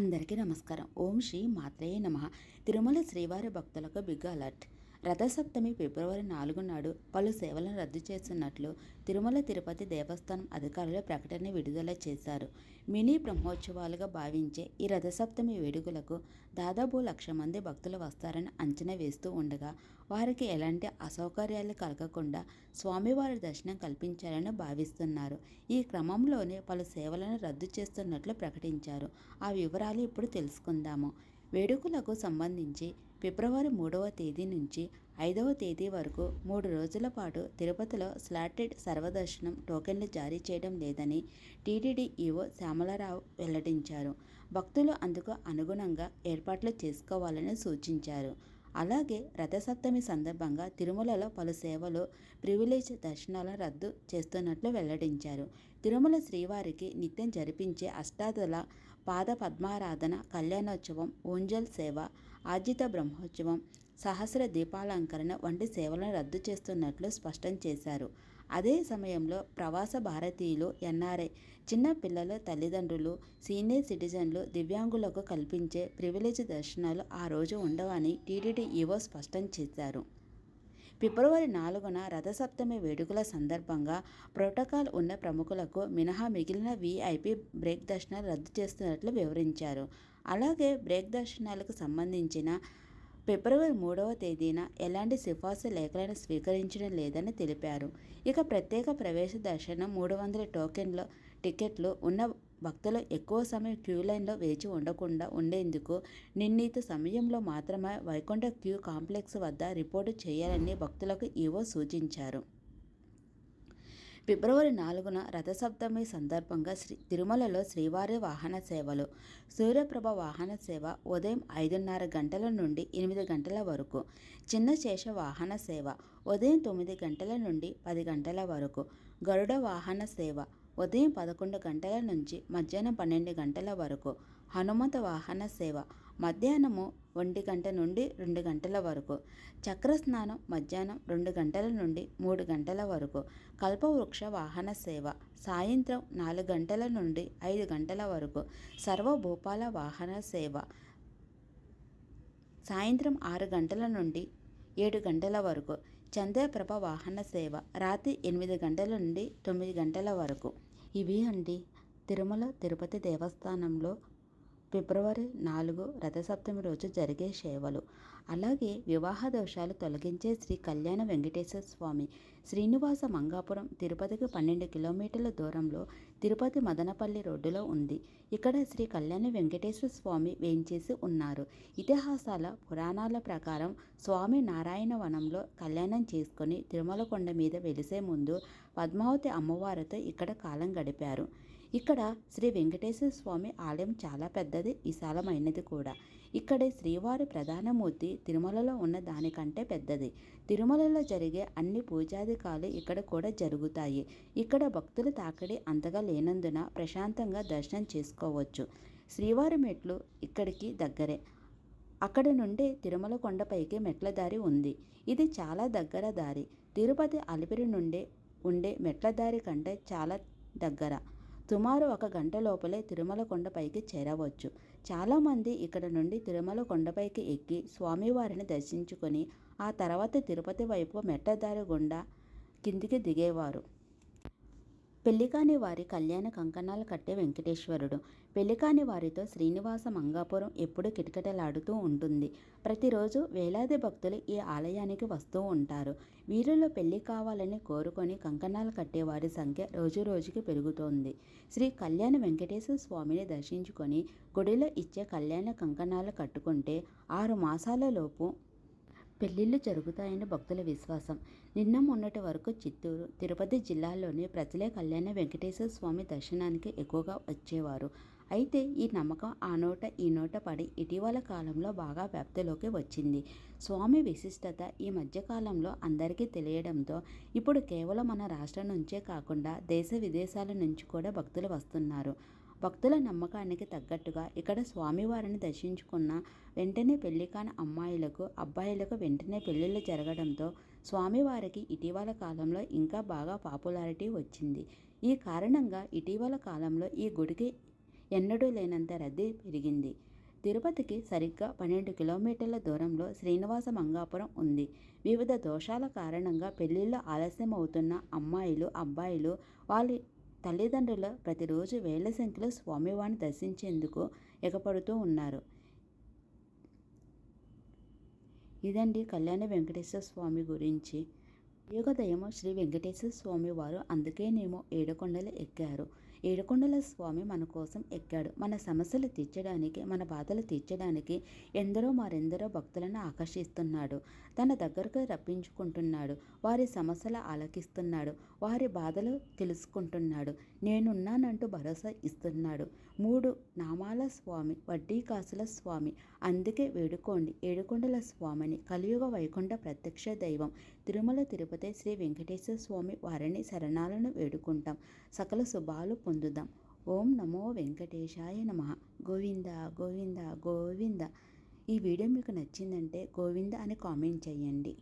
అందరికీ నమస్కారం. ఓం శ్రీ మాత్రేయ నమ. తిరుమల శ్రీవారి భక్తులకు బిగ్ అలర్ట్. రథసప్తమి ఫిబ్రవరి నాలుగు నాడు పలు సేవలను రద్దు చేస్తున్నట్లు తిరుమల తిరుపతి దేవస్థానం అధికారులు ప్రకటన విడుదల చేశారు. మినీ బ్రహ్మోత్సవాలుగా భావించే ఈ రథసప్తమి వేడుకలకు దాదాపు లక్ష మంది భక్తులు వస్తారని అంచనా వేస్తూ ఉండగా వారికి ఎలాంటి అసౌకర్యాలు కలగకుండా స్వామివారి దర్శనం కల్పించాలని భావిస్తున్నారు. ఈ క్రమంలోనే పలు సేవలను రద్దు చేస్తున్నట్లు ప్రకటించారు. ఆ వివరాలు ఇప్పుడు తెలుసుకుందాము. వేడుకలకు సంబంధించి ఫిబ్రవరి మూడవ తేదీ నుంచి ఐదవ తేదీ వరకు మూడు రోజుల పాటు తిరుపతిలో స్లాటెడ్ సర్వదర్శనం టోకెన్లు జారీ చేయడం లేదని టీటీడీ ఈవో శ్యామలరావు వెల్లడించారు. భక్తులు అందుకు అనుగుణంగా ఏర్పాట్లు చేసుకోవాలని సూచించారు. అలాగే రథసప్తమి సందర్భంగా తిరుమలలో పలు సేవలు ప్రివిలేజ్ దర్శనాలను రద్దు చేస్తున్నట్లు వెల్లడించారు. తిరుమల శ్రీవారికి నిత్యం జరిపించే అష్టాదల పాద పద్మారాధన కళ్యాణోత్సవం ఓంజల్ సేవ ఆర్జిత బ్రహ్మోత్సవం సహస్ర దీపాలంకరణ వంటి సేవలను రద్దు చేస్తున్నట్లు స్పష్టం చేశారు. అదే సమయంలో ప్రవాస భారతీయులు ఎన్ఆర్ఐ చిన్న పిల్లల తల్లిదండ్రులు సీనియర్ సిటిజన్లు దివ్యాంగులకు కల్పించే ప్రివిలేజ్ దర్శనాలు ఆ రోజు ఉండవని టీటీడీ ఈవో స్పష్టం చేశారు. ఫిబ్రవరి నాలుగున రథసప్తమి వేడుకల సందర్భంగా ప్రోటోకాల్ ఉన్న ప్రముఖులకు మినహా మిగిలిన వీఐపీ బ్రేక్ దర్శనాలు రద్దు చేస్తున్నట్లు వివరించారు. అలాగే బ్రేక్ దర్శనాలకు సంబంధించిన ఫిబ్రవరి మూడవ తేదీన ఎలాంటి సిఫార్సు లేఖలను స్వీకరించడం లేదని తెలిపారు. ఇక ప్రత్యేక ప్రవేశ దర్శనం మూడు వందల టోకెన్లో టికెట్లు ఉన్న భక్తులు ఎక్కువ సమయం క్యూ లైన్లో వేచి ఉండకుండా ఉండేందుకు నిర్ణీత సమయంలో మాత్రమే వైకుంఠ క్యూ కాంప్లెక్స్ వద్ద రిపోర్టు చేయాలని భక్తులకు ఈవో సూచించారు. ఫిబ్రవరి నాలుగున రథసప్తమి సందర్భంగా శ్రీ తిరుమలలో శ్రీవారి వాహన సేవలు సూర్యప్రభ వాహన సేవ ఉదయం ఐదున్నర గంటల నుండి ఎనిమిది గంటల వరకు చిన్న శేష వాహన సేవ ఉదయం తొమ్మిది గంటల నుండి పది గంటల వరకు గరుడ వాహన సేవ ఉదయం పదకొండు గంటల నుంచి మధ్యాహ్నం పన్నెండు గంటల వరకు హనుమత వాహన సేవ మధ్యాహ్నము ఒంటి గంట నుండి రెండు గంటల వరకు. చక్ర స్నానం మధ్యాహ్నం రెండు గంటల నుండి మూడు గంటల వరకు. కల్పవృక్ష వాహన సేవ సాయంత్రం నాలుగు గంటల నుండి ఐదు గంటల వరకు. సర్వభూపాల వాహన సేవ సాయంత్రం ఆరు గంటల నుండి ఏడు గంటల వరకు. చంద్రప్రభ వాహన సేవ రాత్రి ఎనిమిది గంటల నుండి తొమ్మిది గంటల వరకు. ఇవి అండి తిరుమల తిరుపతి దేవస్థానంలో ఫిబ్రవరి నాలుగు రథసప్తమి రోజు జరిగే సేవలు. అలాగే వివాహ దోషాలు తొలగించే శ్రీ కళ్యాణ వెంకటేశ్వర స్వామి శ్రీనివాస మంగాపురం తిరుపతికి పన్నెండు కిలోమీటర్ల దూరంలో తిరుపతి మదనపల్లి రోడ్డులో ఉంది. ఇక్కడ శ్రీ కళ్యాణ వెంకటేశ్వర స్వామి వేయించేసి ఉన్నారు. ఇతిహాసాల పురాణాల ప్రకారం స్వామి నారాయణ వనంలో కళ్యాణం చేసుకుని తిరుమల కొండ మీద వెలిసే ముందు పద్మావతి అమ్మవారితో ఇక్కడ కాలం గడిపారు. ఇక్కడ శ్రీ వెంకటేశ్వర స్వామి ఆలయం చాలా పెద్దది విశాలమైనది కూడా. ఇక్కడే శ్రీవారి ప్రధానమూర్తి తిరుమలలో ఉన్న దానికంటే పెద్దది. తిరుమలలో జరిగే అన్ని పూజాధికాలు ఇక్కడ కూడా జరుగుతాయి. ఇక్కడ భక్తుల తాకిడి అంతగా లేనందున ప్రశాంతంగా దర్శనం చేసుకోవచ్చు. శ్రీవారి మెట్లు ఇక్కడికి దగ్గరే. అక్కడ నుండి తిరుమల కొండపైకి మెట్ల దారి ఉంది. ఇది చాలా దగ్గర దారి. తిరుపతి అలిపిరి నుండి ఉండే మెట్ల దారి కంటే చాలా దగ్గర. సుమారు ఒక గంట లోపలే తిరుమల కొండపైకి చేరవచ్చు. చాలామంది ఇక్కడ నుండి తిరుమల కొండపైకి ఎక్కి స్వామివారిని దర్శించుకొని ఆ తర్వాత తిరుపతి వైపు మెట్టదారి గుండా కిందికి దిగేవారు. పెళ్ళికాని వారి కళ్యాణ కంకణాలు కట్టే వెంకటేశ్వరుడు. పెళ్ళికాని వారితో శ్రీనివాస మంగాపురం ఎప్పుడు కిటకిటలాడుతూ ఉంటుంది. ప్రతిరోజు వేలాది భక్తులు ఈ ఆలయానికి వస్తూ ఉంటారు. వీరిలో పెళ్ళి కావాలని కోరుకొని కంకణాలు కట్టే వారి సంఖ్య రోజు రోజుకి పెరుగుతోంది. శ్రీ కళ్యాణ వెంకటేశ్వర స్వామిని దర్శించుకొని గుడిలో ఇచ్చే కళ్యాణ కంకణాలు కట్టుకుంటే ఆరు మాసాలలోపు పెళ్ళిళ్ళు జరుగుతాయని భక్తుల విశ్వాసం. నిన్న మొన్నటి వరకు చిత్తూరు తిరుపతి జిల్లాల్లోని ప్రజలే కళ్యాణ వెంకటేశ్వర స్వామి దర్శనానికి ఎక్కువగా వచ్చేవారు. అయితే ఈ నమ్మకం ఆ నోట ఈ నోట పడి ఇటీవల కాలంలో బాగా వ్యాప్తిలోకి వచ్చింది. స్వామి విశిష్టత ఈ మధ్యకాలంలో అందరికీ తెలియడంతో ఇప్పుడు కేవలం మన రాష్ట్రం నుంచే కాకుండా దేశ విదేశాల నుంచి కూడా భక్తులు వస్తున్నారు. భక్తుల నమ్మకానికి తగ్గట్టుగా ఇక్కడ స్వామివారిని దర్శించుకున్న వెంటనే పెళ్ళి కాని అమ్మాయిలకు అబ్బాయిలకు వెంటనే పెళ్ళిళ్ళు జరగడంతో స్వామివారికి ఇటీవల కాలంలో ఇంకా బాగా పాపులారిటీ వచ్చింది. ఈ కారణంగా ఇటీవల కాలంలో ఈ గుడికి ఎన్నడూ లేనంత రద్దీ పెరిగింది. తిరుపతికి సరిగ్గా పన్నెండు కిలోమీటర్ల దూరంలో శ్రీనివాస మంగాపురం ఉంది. వివిధ దోషాల కారణంగా పెళ్ళిళ్ళు ఆలస్యం అవుతున్న అమ్మాయిలు అబ్బాయిలు వాళ్ళ తల్లిదండ్రులు ప్రతిరోజు వేల సంఖ్యలో స్వామివారిని దర్శించేందుకు ఎగపడుతూ ఉన్నారు. ఇదండి కళ్యాణ వెంకటేశ్వర స్వామి గురించి. యుగదయము శ్రీ వెంకటేశ్వర స్వామి వారు అందుకేనేమో ఏడుకొండలు ఎక్కారు. ఏడుకొండల స్వామి మన కోసం ఎక్కాడు. మన సమస్యలు తీర్చడానికి మన బాధలు తీర్చడానికి ఎందరో మరెందరో భక్తులను ఆకర్షిస్తున్నాడు. తన దగ్గరకు రప్పించుకుంటున్నాడు. వారి సమస్యలు ఆలకిస్తున్నాడు. వారి బాధలు తెలుసుకుంటున్నాడు. నేనున్నానంటూ భరోసా ఇస్తున్నాడు. మూడు నామాల స్వామి వడ్డీ కాసుల స్వామి. అందుకే వేడుకోండి. ఏడుకొండల స్వామిని కలియుగ వైకుంఠ ప్రత్యక్ష దైవం. తిరుమల తిరుపతి శ్రీ వెంకటేశ్వర స్వామి వారిని శరణాలను వేడుకుంటాం. సకల శుభాలు పొందుదాం. ఓం నమో వెంకటేశాయ నమ. గోవింద గోవింద గోవింద. ఈ వీడియో మీకు నచ్చిందంటే గోవింద అని కామెంట్ చేయండి.